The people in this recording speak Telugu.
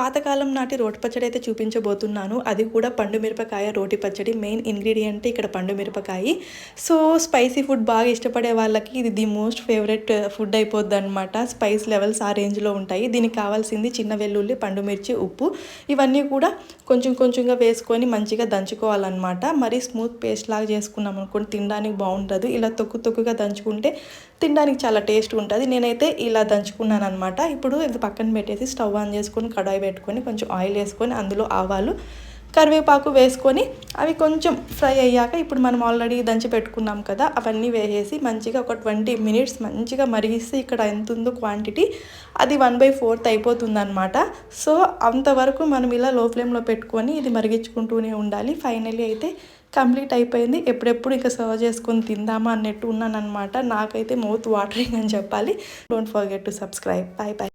పాతకాలం నాటి రోటి పచ్చడి అయితే చూపించబోతున్నాను. అది కూడా పండు మిరపకాయ రోటి పచ్చడి మెయిన్ ఇంగ్రీడియంట్ ఇక్కడ పండు మిరపకాయ. సో స్పైసీ ఫుడ్ బాగా ఇష్టపడే వాళ్ళకి ఇది the most favourite uh, food అయిపోద్ది అనమాట స్పైస్ లెవెల్స్ ఆ రేంజ్లో ఉంటాయి. దీనికి కావాల్సింది చిన్న వెల్లుల్లి పండు మిర్చి ఉప్పు. ఇవన్నీ కూడా కొంచెం కొంచెంగా వేసుకొని మంచిగా దంచుకోవాలన్నమాట. మరి స్మూత్ పేస్ట్ లాగా చేసుకున్నాం అనుకోండి తినడానికి బాగుండదు. ఇలా తొక్కు తొక్కుగా దంచుకుంటే తినడానికి చాలా టేస్ట్ ఉంటుంది. నేనైతే ఇలా దంచుకున్నాను అనమాట ఇప్పుడు ఇది పక్కన పెట్టేసి స్టవ్ ఆన్ చేసుకొని కడాయి పెట్టుకొని కొంచెం ఆయిల్ వేసుకొని అందులో ఆవాలు కరివేపాకు వేసుకొని అవి కొంచెం ఫ్రై అయ్యాక ఇప్పుడు మనం ఆల్రెడీ దంచి పెట్టుకున్నాం కదా అవన్నీ వేసేసి మంచిగా ఒక ట్వంటీ మినిట్స్ మంచిగా మరిగిస్తే ఇక్కడ ఎంత ఉందో క్వాంటిటీ అది వన్ బై ఫోర్త్ అయిపోతుందనమాట సో అంతవరకు మనం ఇలా లో ఫ్లేమ్లో పెట్టుకొని ఇది మరిగించుకుంటూనే ఉండాలి. ఫైనలీ అయితే కంప్లీట్ అయిపోయింది. ఎప్పుడెప్పుడు ఇంకా సర్వ్ చేసుకొని తిందామా అన్నట్టు ఉన్నానమాట నాకైతే మౌత్ వాటరింగ్ అని చెప్పాలి. Don't forget to subscribe bye bye